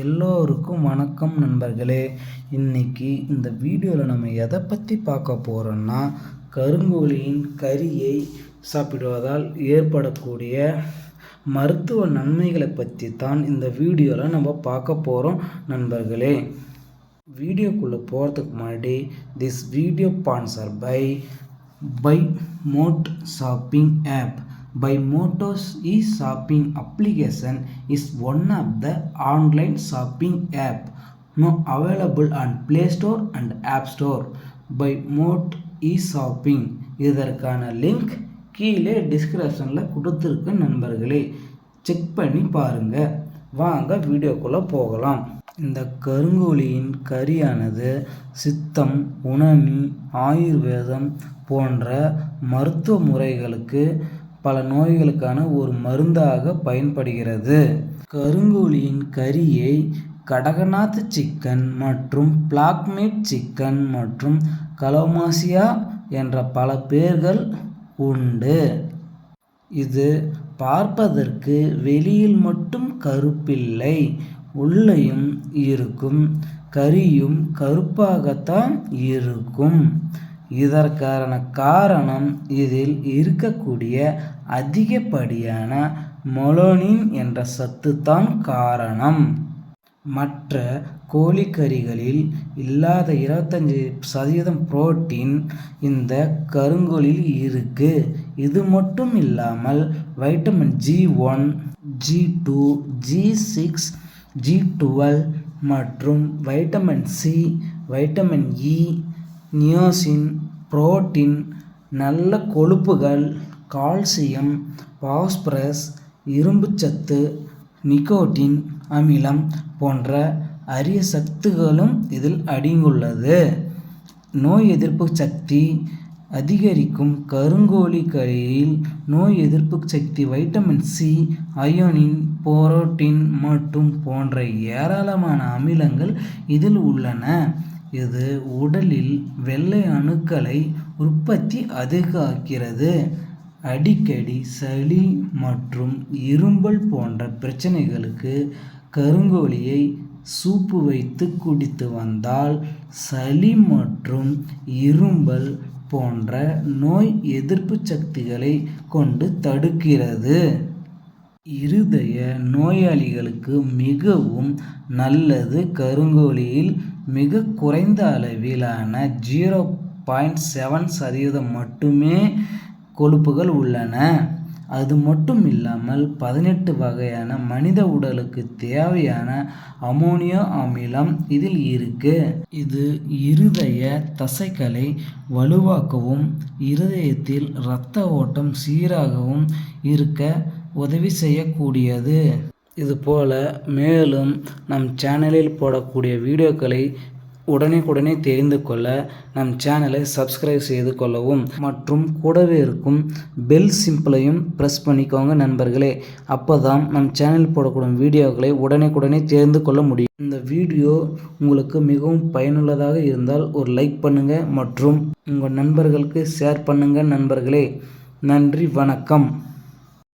எல்லோருக்கும் வணக்கம் நண்பர்களே. இன்னைக்கு இந்த வீடியோவில் நம்ம எதை பற்றி பார்க்க போகிறோம்னா கருங்கோழியின் கறியை சாப்பிடுவதால் ஏற்படக்கூடிய மருத்துவ நன்மைகளை பற்றி தான் இந்த வீடியோவில் நம்ம பார்க்க போகிறோம் நண்பர்களே. வீடியோக்குள்ளே போகிறதுக்கு முன்னாடி this video sponsor by by Motos shopping app by Motos e-shopping application is one of the online shopping app now available on Play Store and App Store by Mot e-shopping இதற்கான லிங்க் கீழே டிஸ்கிரிப்ஷனில் கொடுத்துருக்கு நண்பர்களே check பண்ணி பாருங்கள் வாங்க வீடியோக்குள்ளே போகலாம் இந்த கருங்கோழியின் கறியானது சித்தம் உணவி ஆயுர்வேதம் போன்ற மருத்துவ முறைகளுக்கு பல நோய்களுக்கான ஒரு மருந்தாக பயன்படுகிறது. கருங்கோழியின் கறியை கடகநாத் சிக்கன் மற்றும் பிளாக் மீட் சிக்கன் மற்றும் கலோமாசியா என்ற பல பெயர்கள் உண்டு. இது பார்ப்பதற்கு வெளியில் மட்டும் கருப்பில்லை உள்ளேயும் இருக்கும். கறியும் கருப்பாகத்தான் இருக்கும். இதற்கான காரணம் இதில் இருக்கக்கூடிய அதிகப்படியான மொலோனின் என்ற சத்துத்தான் காரணம். மற்ற கோழிக்கறிகளில் இல்லாத இருபத்தஞ்சி சதவீதம் புரோட்டீன் இந்த கருங்கோழில் இருக்கு. இது மட்டும் இல்லாமல் vitamin G one G two G six G twelve மற்றும் vitamin C vitamin E niacin protein நல்ல கொழுப்புகள் கால்சியம் பாஸ்பரஸ் இரும்புச்சத்து நிக்கோட்டின் அமிலம் போன்ற அரிய சத்துகளும் இதில் அடங்கியுள்ளது. நோய் எதிர்ப்பு சக்தி அதிகரிக்கும் கருங்கோழி கறியில் நோய் எதிர்ப்பு சக்தி வைட்டமின் சி அயோனின் புரோட்டீன் மற்றும் போன்ற ஏராளமான அமிலங்கள் இதில் உள்ளன. இது உடலில் வெள்ளை அணுக்களை உற்பத்தி அதிகரிக்கிறது அடிக்கடி சளி மற்றும் இரும்பல் போன்ற பிரச்சனைகளுக்கு கருங்கோழியை சூப்பு வைத்து குடித்து வந்தால் சளி மற்றும் இரும்பல் போன்ற நோய் எதிர்ப்பு சக்திகளை கொண்டு தடுக்கிறது. இருதய நோயாளிகளுக்கு மிகவும் நல்லது. கருங்கோழியில் மிக குறைந்த அளவிலான ஜீரோ பாயிண்ட் செவன் சதவீதம் மட்டுமே கொழுப்புகள் உள்ளன. அது மட்டும் இல்லாமல் பதினெட்டு வகையான மனித உடலுக்கு தேவையான அமோனியோ அமிலம் இதில் இருக்கு. இது இருதய தசைகளை வலுவாக்கவும் இருதயத்தில் இரத்த ஓட்டம் சீராகவும் இருக்க உதவி செய்யக்கூடியது. இதுபோல் மேலும் நம் சேனலில் போடக்கூடிய வீடியோக்களை உடனே தெரிந்து கொள்ள நம் சேனலை சப்ஸ்கிரைப் செய்து கொள்ளவும். மற்றும் கூடவே இருக்கும் பெல் சிம்பிளையும் ப்ரெஸ் பண்ணிக்கோங்க நண்பர்களே. அப்போ தான் நம் சேனல் போடக்கூடிய வீடியோக்களை உடனே தெரிந்து கொள்ள முடியும். இந்த வீடியோ உங்களுக்கு மிகவும் பயனுள்ளதாக இருந்தால் ஒரு லைக் பண்ணுங்கள் மற்றும் உங்கள் நண்பர்களுக்கு ஷேர் பண்ணுங்கள் நண்பர்களே. நன்றி வணக்கம்.